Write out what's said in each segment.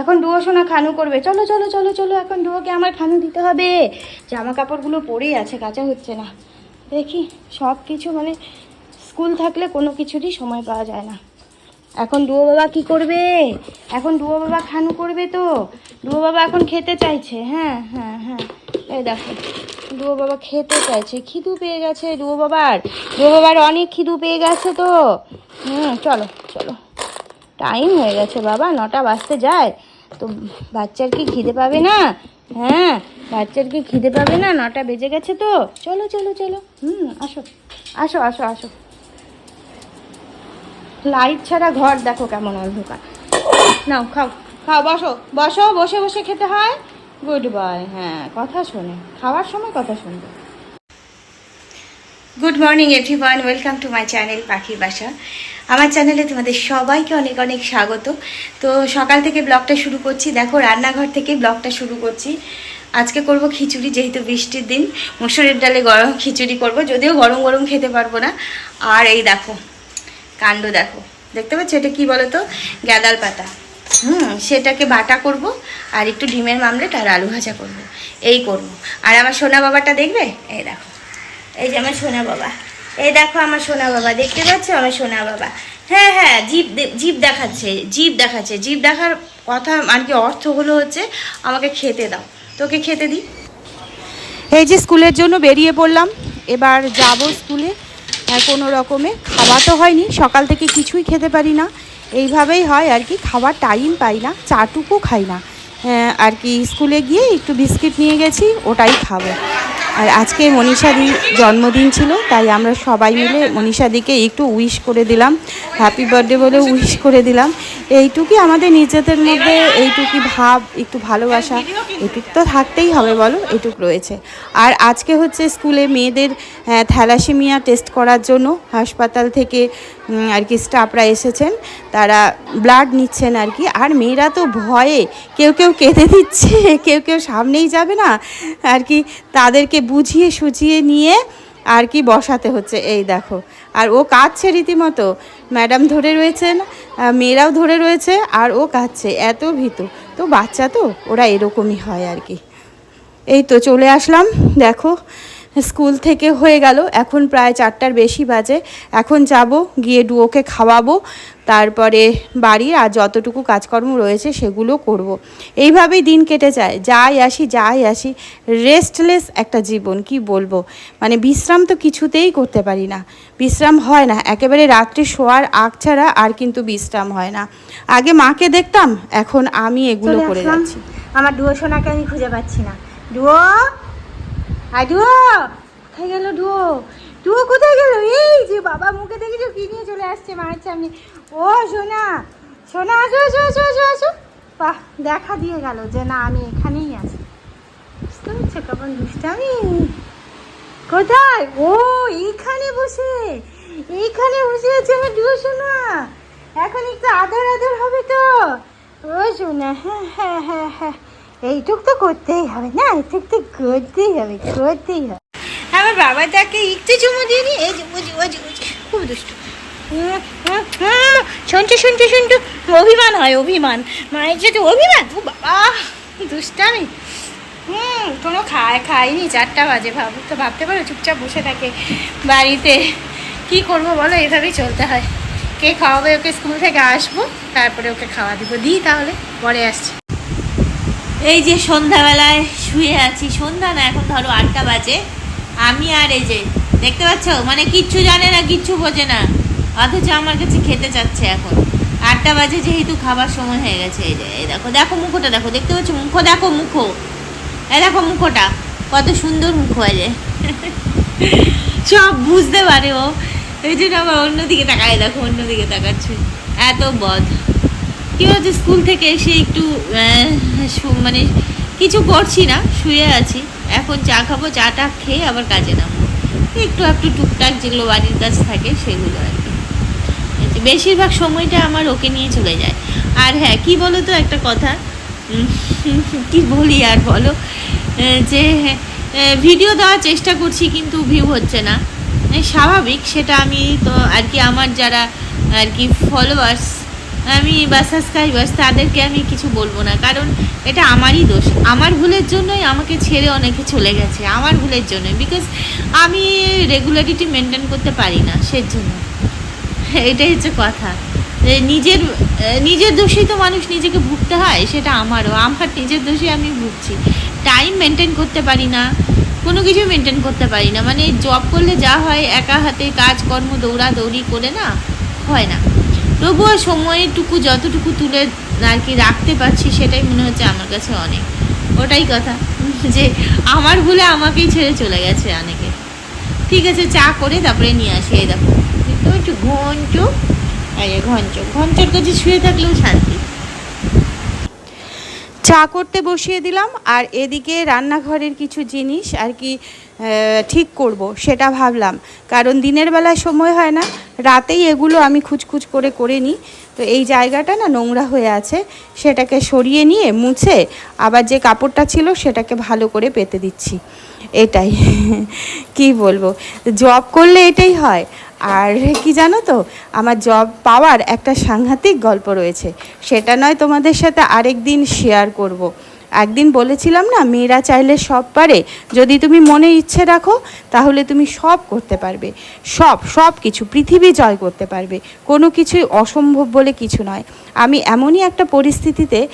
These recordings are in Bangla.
এখন ডুয়ো সোনা খানু করবে। চলো চলো চলো চলো, এখন ডুয়োকে আমার খানু দিতে হবে। জামা কাপড়গুলো পরেই আছে, কাঁচা হচ্ছে না। দেখি সব কিছু মানে স্কুল থাকলে কোনো কিছুরই সময় পাওয়া যায় না। এখন ডুয়ো বাবা কি করবে? এখন ডুয়ো বাবা খানু করবে তো। ডুয়ো বাবা এখন খেতে চাইছে হ্যাঁ হ্যাঁ হ্যাঁ। এই দেখো ডুয়ো বাবা খেতে চাইছে, খিদু পেয়ে গেছে ডুয়ো বাবার। ডুয়ো বাবার অনেক খিদু পেয়ে গেছে তো। হুম, চলো চলো। টাইম হয়ে গেছে বাবা, নটা বাজতে যায়। তো বাচ্চার কি খিদে পাবে না? হ্যাঁ বাচ্চার কি খিদে পাবে না? নটা বেজে গেছে তো। চলো চলো চলো। হুম, আসো আসো আসো আসো। লাইট ছাড়া ঘর দেখো কেমন অন্ধকার। নাও, খাও খাও, বসো বসো, বসে বসে খেতে হয়। গুড বয় হ্যাঁ কথা শোনে। খাওয়ার সময় কথা শুনবে। Good morning everyone welcome to my channel পাখির বাসা আমার চ্যানেলে তোমাদের সবাইকে অনেক অনেক স্বাগত। তো সকাল থেকে ব্লগটা শুরু করছি। দেখো, রান্নাঘর থেকেই ব্লগটা শুরু করছি। আজকে করব খিচুড়ি, যেহেতু বৃষ্টির দিন, মুসুরের ডালে গরম খিচুড়ি করব। যদিও গরম গরম খেতে পারব না। আর এই দেখো, কাণ্ড দেখো। দেখতে পাচ্ছ এটা কি বলো তো গ্যাদাল পাতা। হুম, সেটাকে বাটা করব আর একটু ডিমের মামলেট আর আলু ভাজা করব। এই করব। আর আমার সোনা বাবাটা দেখবে? এই দেখো। এই যে আমার সোনা বাবা। এই দেখো আমার সোনা বাবা দেখতে পাচ্ছ আমার সোনা বাবা? হ্যাঁ হ্যাঁ দে- জিপ দেখাচ্ছে জিপ দেখাচ্ছে। জিপ দেখার কথা আর কি অর্থ হলো হচ্ছে আমাকে খেতে দাও। তোকে খেতে দিই? এই যে স্কুলের জন্য বেরিয়ে পড়লাম এবার যাব স্কুলে। কোনো রকমে খাওয়া তো হয়নি সকাল থেকে কিছুই খেতে পারি না। এইভাবেই হয় আর কি খাওয়ার টাইম পাই না চাটুকু খাই না। আহ, আর কি স্কুলে গিয়ে একটু বিস্কিট নিয়ে গেছি ওটাই খাব। আর আজকে মনীষাদির জন্মদিন ছিল তাই আমরা সবাই মিলে মনীষাদিকে একটু উইশ করে দিলাম। হ্যাপি বার্থডে বলে উইশ করে দিলাম। এইটুকুই আমাদের নিজেদের মধ্যে এইটুকুই ভাব একটু ভালোবাসা এটুক তো থাকতেই হবে বলো এটুক রয়েছে। আর আজকে হচ্ছে স্কুলে মেয়েদের আহ, থ্যালাসেমিয়া টেস্ট করার জন্য হাসপাতাল থেকে আর কি স্টাফরা এসেছেন। তারা ব্লাড নিচ্ছেন আর কি। আর মেয়েরা তো ভয়ে কেউ কেউ কেঁদে দিচ্ছে কেউ কেউ সামনেই যাবে না। আর কি তাদেরকে বুঝিয়ে সুঝিয়ে নিয়ে আর কি বসাতে হচ্ছে। এই দেখো। আর ও কাঁদছে রীতিমতো। ম্যাডাম ধরে রয়েছেন মেয়েরাও ধরে রয়েছে, আর ও কাঁদছে। এত ভীতু। তো বাচ্চা তো? ওরা এরকমই হয় আর কি। এই তো চলে আসলাম। দেখো স্কুল থেকে হয়ে গেল। এখন প্রায় চারটার বেশি বাজে। এখন যাব গিয়ে ডুয়োকে খাওয়াবো তারপরে বাড়ির আর যতটুকু কাজকর্ম রয়েছে সেগুলো করব। এইভাবেই দিন কেটে যায়। যাই আসি যাই আসি রেস্টলেস একটা জীবন কি বলব? মানে বিশ্রাম তো কিছুতেই করতে পারি না। বিশ্রাম হয় না। একেবারে রাত্রে শোয়ার আগ ছাড়া আর কিন্তু বিশ্রাম হয় না। আগে মাকে দেখতাম এখন আমি এগুলো করে যাচ্ছি। আমার ডুয়ো সোনাকে আমি খুঁজে পাচ্ছি না। ডুয়ো! আর ডুয়ো কোথায় গেল ডুয়ো ডুয়ো কোথায় গেল? এই যে বাবা, মুখে দেখেছ? কি নিয়ে চলে আসছে মায়ের সামনে? ও, সোনা সোনা, আসো আসো আসো আসো আসো। বাহ, দেখা দিয়ে গেল যে না, আমি এখানেই আছি। বুঝতে পারছ কেমন দুষ্টামি? কোথায়? ও, এইখানে বসে। এইখানে বসে আছে আমার ডুয়ো সোনা। এখন একটু আদর আদর হবে তো। ও, সোনা হ্যাঁ হ্যাঁ হ্যাঁ হ্যাঁ। এইটুক তো করতেই হবে, না? এইটুক তো করতেই হবে করতেই হবে। আমার বাবা তাকে একটু চুমু দিয়ে নি, এই যে বুঝি বুঝি বুঝি খুব দুষ্ট। শুনছো শুনছো শুনছো? অভিমান হয়, অভিমান। মায়ের যদি অভিমান? ও বাবা, দুষ্টামি। হুম, কোনো খায়, খায়নি, চারটা বাজে, ভাব, তো ভাবতে পারো, চুপচাপ বসে থাকে বাড়িতে। কি করব বলো, এভাবেই চলতে হয়। কে খাওয়াবে ওকে স্কুল থেকে আসব, তারপরে ওকে খাওয়া দিব। দিই তাহলে, পরে আসছি। এই যে সন্ধ্যাবেলায় শুয়ে আছি। সন্ধ্যা না, এখন ধরো আটটা বাজে। আমি আর এই যে, দেখতে পাচ্ছ? মানে কিচ্ছু জানে না, কিচ্ছু বোঝে না। অথচ আমার কাছে খেতে চাচ্ছে এখন। আটটা বাজে যেহেতু খাবার সময় হয়ে গেছে। এই যে, এই দেখো দেখো মুখোটা, দেখো, দেখতে পাচ্ছ? মুখো, দেখো মুখো। এই দেখো মুখোটা, কত সুন্দর মুখ যে। সব বুঝতে পারে ও। এই জন্য আবার অন্যদিকে তাকায়, দেখো, অন্যদিকে তাকাচ্ছে। এত বদ। কি হচ্ছে স্কুল থেকে এসে একটু মানে কিছু করছি না, শুয়ে আছি। এখন চা খাব, চাটা খেয়ে আবার কাজে নামবো। একটু একটু টুকটাক যেগুলো বাড়ির কাজ থাকে সেগুলো আর কি। বেশিরভাগ সময়টা আমার ওকে নিয়ে চলে যায়। আর হ্যাঁ কি বলো তো একটা কথা? কি বলি আর বলো? যে ভিডিও দেওয়ার চেষ্টা করছি কিন্তু ভিউ হচ্ছে না। স্বাভাবিক, সেটা আমি তো আর কি আমার যারা আর কি ফলোয়ার্স আমি বা সাবস্ক্রাইবার্স তাদেরকে আমি কিছু বলব না। কারণ এটা আমারই দোষ। আমার ভুলের জন্যই আমাকে ছেড়ে অনেকে চলে গেছে। আমার ভুলের জন্যই। বিকজ আমি রেগুলারিটি মেনটেন করতে পারি না সেজন্য। এটাই হচ্ছে কথা। নিজের নিজের দোষেই তো মানুষ নিজেকে ভুগতে হয়, সেটা আমারও। আমার নিজের দোষে আমি ভুগছি। টাইম মেনটেন করতে পারি না। কোনো কিছু মেনটেন করতে পারি না। মানে জব করলে যা হয়, একা হাতে কাজকর্ম দৌড়াদৌড়ি করে না, হয় না। তবুও সময়টুকু, যতটুকু তুলে আর কি রাখতে পারছি, সেটাই মনে হচ্ছে আমার কাছে অনেক। ওটাই কথা, যে আমার ভুলে আমাকেই ছেড়ে চলে গেছে অনেকে। ঠিক আছে, চা করে তারপরে নিয়ে আসি, এই দেখো। কিন্তু একটু ঘঞ্চ ঘঞ্চ ঘঞ্চর কাছে শুয়ে থাকলেও শান্তি। চা করতে বসিয়ে দিলাম, আর এদিকে রান্নাঘরের কিছু জিনিস আর কি ঠিক করব, সেটা ভাবলাম। কারণ দিনের বেলায় সময় হয় না, রাতেই এগুলো আমি খুচখুচ করে করে নিই। তো এই জায়গাটা না নোংরা হয়ে আছে, সেটাকে সরিয়ে নিয়ে মুছে আবার যে কাপড়টা ছিল সেটাকে ভালো করে পেতে দিচ্ছি। এটাই, কি বলব? জব করলে এটাই হয়। আর কি জানো তো, আমার জব পাওয়ার একটা সাংঘাতিক গল্প রয়েছে। সেটা নয় তোমাদের সাথে আরেক দিন শেয়ার করব। একদিন বলেছিলাম না, মেয়েরা চাইলে সব পারে। যদি তুমি মনে ইচ্ছে রাখো, তাহলে তুমি সব করতে পারবে। সব সব কিছু, পৃথিবী জয় করতে পারবে। কোনো কিছুই অসম্ভব বলে কিছু নয়। আমি এমনই একটা পরিস্থিতিতে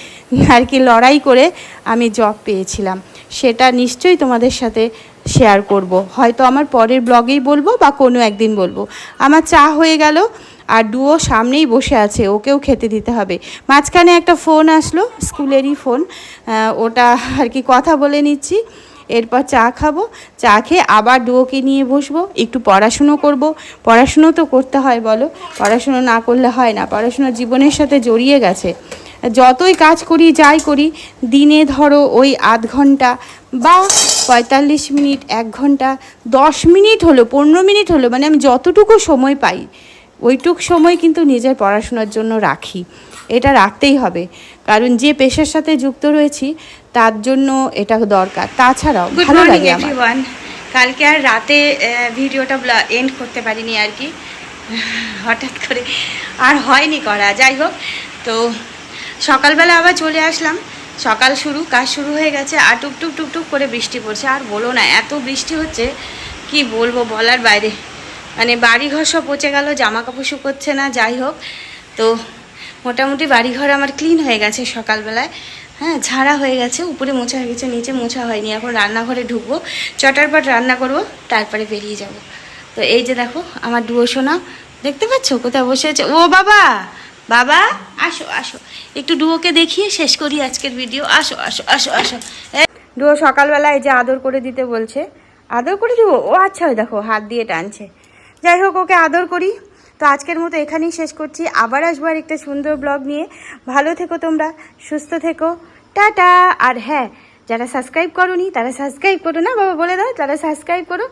আর কি লড়াই করে আমি জব পেয়েছিলাম। সেটা নিশ্চয়ই তোমাদের সাথে শেয়ার করব। হয়তো আমার পরের ব্লগেই বলব বা কোনো একদিন বলব। আমার চা হয়ে গেল। আর ডুও সামনেই বসে আছে, ওকেও খেতে দিতে হবে। মাঝখানে একটা ফোন আসলো, স্কুলেরই ফোন ওটা আর কি কথা বলে নিচ্ছি। এরপর চা খাব, চা খেয়ে আবার ডুয়োকে নিয়ে বসবো, একটু পড়াশুনো করব। পড়াশুনো তো করতে হয়, বলো। পড়াশুনো না করলে হয় না, পড়াশুনো জীবনের সাথে জড়িয়ে গেছে। যতই কাজ করি, যাই করি, দিনে ধরো ওই আধ ঘণ্টা বা পঁয়তাল্লিশ মিনিট, এক ঘণ্টা, দশ মিনিট হলো, পনেরো মিনিট হলো মানে আমি যতটুকু সময় পাই ওইটুক সময় কিন্তু নিজের পড়াশোনার জন্য রাখি। এটা রাখতেই হবে। কারণ যে পেশার সাথে যুক্ত রয়েছি তার জন্য এটা দরকার। তাছাড়াও গুড ভালো মর্নিং লাগে আমার। কালকে আর রাতে ভিডিওটা এন্ড করতে পারিনি আর কি। হঠাৎ করে আর হয়নি করা। যাই হোক তো সকালবেলা আবার চলে আসলাম। সকাল শুরু কাজ শুরু হয়ে গেছে আর টুকটুক টুকটুক করে বৃষ্টি পড়ছে। আর বলো না এত বৃষ্টি হচ্ছে কি বলব বলার বাইরে। মানে বাড়িঘর সব পচে গেল জামা কাপড় শুকোচ্ছে না, যাই হোক। তো মোটামুটি বাড়িঘর আমার ক্লিন হয়ে গেছে সকালবেলায়। হ্যাঁ ঝাড়া হয়ে গেছে, উপরে মোছা হয়ে গেছে, নিচে মোছা হয়নি। এখন রান্নাঘরে ঢুকবো চটার পট রান্না করব, তারপরে বেরিয়ে যাব। তো এই যে দেখো, আমার ডুয়ো সোনা, দেখতে পাচ্ছ কোথায় বসে আছে? ও বাবা! বাবা! আসো আসো। একটু ডুয়োকে দেখিয়ে শেষ করি আজকের ভিডিও আসো আসো আসো আসো। এই ডুয়ো সকালবেলায় যে আদর করে দিতে বলছে, আদর করে দিব? ও আচ্ছা ওই দেখো, হাত দিয়ে টানছে। যাই হোক, ওকে আদর করি। তো আজকের মতো এখানেই শেষ করছি। আবার আসব আর একটা সুন্দর ব্লগ নিয়ে। ভালো থেকো তোমরা, সুস্থ থেকো। টাটা। আর হ্যাঁ যারা সাবস্ক্রাইব করো তারা সাবস্ক্রাইব করো না বাবা, বলে দাও। তারা সাবস্ক্রাইব করো,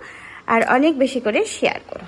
আর অনেক বেশি করে শেয়ার করো।